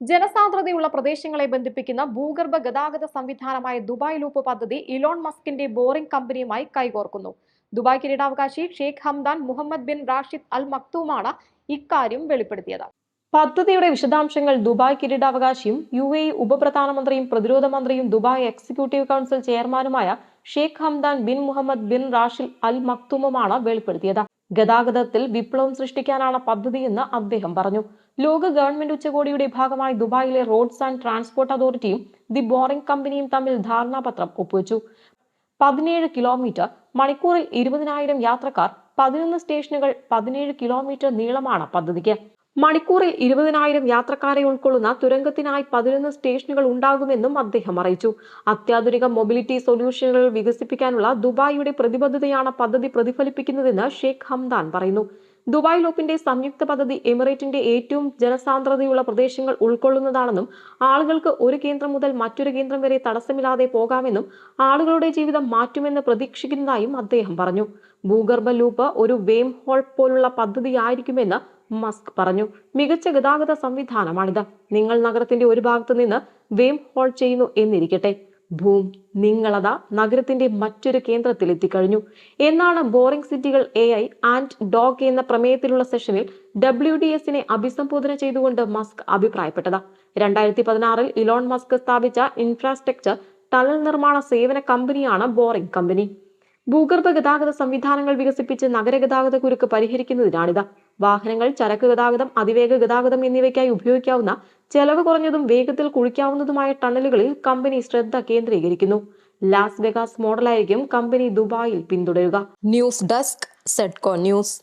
ജനസാന്ദ്രതയുള്ള പ്രദേശങ്ങളെ ബന്ധിപ്പിക്കുന്ന ഭൂഗർഭ ഗതാഗത സംവിധാനമായ ദുബായ് ലൂപ്പ് പദ്ധതി ഇലോൺ മസ്കിന്റെ ബോറിംഗ് കമ്പനിയുമായി കൈകോർക്കുന്നു. ദുബായ് കിരീടാവകാശി Sheikh Hamdan Mohammed bin Rashid Al മക്തൂമാണ് ഇക്കാര്യം വെളിപ്പെടുത്തിയത്. പദ്ധതിയുടെ വിശദാംശങ്ങൾ ദുബായ് കിരീടാവകാശിയും യു എ ഉപപ്രധാനമന്ത്രിയും പ്രതിരോധ മന്ത്രിയും ദുബായ് എക്സിക്യൂട്ടീവ് കൗൺസിൽ ചെയർമാനുമായ Sheikh Hamdan bin Mohammed bin Rashid Al മക്തൂമുമാണ് വെളിപ്പെടുത്തിയത്. ഗതാഗതത്തിൽ വിപ്ലവം സൃഷ്ടിക്കാനാണ് പദ്ധതിയെന്ന് അദ്ദേഹം പറഞ്ഞു. ലോക ഗവൺമെന്റ് ഉച്ചകോടിയുടെ ഭാഗമായി ദുബായിലെ റോഡ്സ് ആൻഡ് ട്രാൻസ്പോർട്ട് അതോറിറ്റിയും ദി ബോറിംഗ് കമ്പനിയും തമ്മിൽ ധാരണാപത്രം ഒപ്പുവെച്ചു. പതിനേഴ് കിലോമീറ്റർ മണിക്കൂറിൽ ഇരുപതിനായിരം യാത്രക്കാർ പതിനൊന്ന് സ്റ്റേഷനുകൾ പതിനേഴ് കിലോമീറ്റർ നീളമാണ് പദ്ധതിക്ക്. മണിക്കൂറിൽ ഇരുപതിനായിരം യാത്രക്കാരെ ഉൾക്കൊള്ളുന്ന തുരങ്കത്തിനായി പതിനൊന്ന് സ്റ്റേഷനുകൾ ഉണ്ടാകുമെന്നും അദ്ദേഹം അറിയിച്ചു. അത്യാധുനിക മൊബിലിറ്റി സൊല്യൂഷനുകൾ വികസിപ്പിക്കാനുള്ള ദുബായിയുടെ പ്രതിബദ്ധതയാണ് പദ്ധതി പ്രതിഫലിപ്പിക്കുന്നതെന്ന് ഷെയ്ഖ് ഹംദാൻ പറയുന്നു. ദുബായ് ലോപ്പിന്റെ സംയുക്ത പദ്ധതി എമിറേറ്റിന്റെ ഏറ്റവും ജനസാന്ദ്രതയുള്ള പ്രദേശങ്ങൾ ഉൾക്കൊള്ളുന്നതാണെന്നും ആളുകൾക്ക് ഒരു കേന്ദ്രം മുതൽ മറ്റൊരു കേന്ദ്രം വരെ തടസ്സമില്ലാതെ പോകാമെന്നും ആളുകളുടെ ജീവിതം മാറ്റുമെന്ന് പ്രതീക്ഷിക്കുന്നതായും അദ്ദേഹം പറഞ്ഞു. ഭൂഗർഭ ലൂപ്പ് ഒരു വേം ഹോൾ പോലുള്ള പദ്ധതിയായിരിക്കുമെന്ന് മസ്ക് പറഞ്ഞു. മികച്ച ഗതാഗത സംവിധാനമാണിത്. നിങ്ങൾ നഗരത്തിന്റെ ഒരു ഭാഗത്ത് നിന്ന് വേം ഹോൾ ചെയ്യുന്നു എന്നിരിക്കട്ടെ. ഭൂം നിങ്ങളതാ നഗരത്തിന്റെ മറ്റൊരു കേന്ദ്രത്തിൽ എത്തിക്കഴിഞ്ഞു എന്നാണ് ബോറിംഗ് സിറ്റികൾ എ ഐ ആൻഡ് ഡോഗ് എന്ന പ്രമേയത്തിലുള്ള സെഷനിൽ ഡബ്ല്യു ഡി എസിനെ അഭിസംബോധന ചെയ്തുകൊണ്ട് മസ്ക് അഭിപ്രായപ്പെട്ടത്. രണ്ടായിരത്തി പതിനാറിൽ ഇലോൺ മസ്ക് സ്ഥാപിച്ച ഇൻഫ്രാസ്ട്രക്ചർ ടണൽ നിർമ്മാണ സേവന കമ്പനിയാണ് ബോറിംഗ് കമ്പനി. ഭൂഗർഭ ഗതാഗത സംവിധാനങ്ങൾ വികസിപ്പിച്ച് നഗരഗതാഗത കുരുക്ക് പരിഹരിക്കുന്നതിനാണിത്. വാഹനങ്ങൾ ചരക്ക് ഗതാഗതം അതിവേഗ ഗതാഗതം എന്നിവയ്ക്കായി ഉപയോഗിക്കാവുന്ന ചെലവ് കുറഞ്ഞതും വേഗത്തിൽ കുഴിക്കാവുന്നതുമായ ടണലുകളിൽ കമ്പനി ശ്രദ്ധ കേന്ദ്രീകരിക്കുന്നു. ലാസ് വെഗാസ് മോഡലായിരിക്കും കമ്പനി ദുബായിൽ പിന്തുടരുക. ന്യൂസ് ഡെസ്ക് സെഡ്കോ ന്യൂസ്.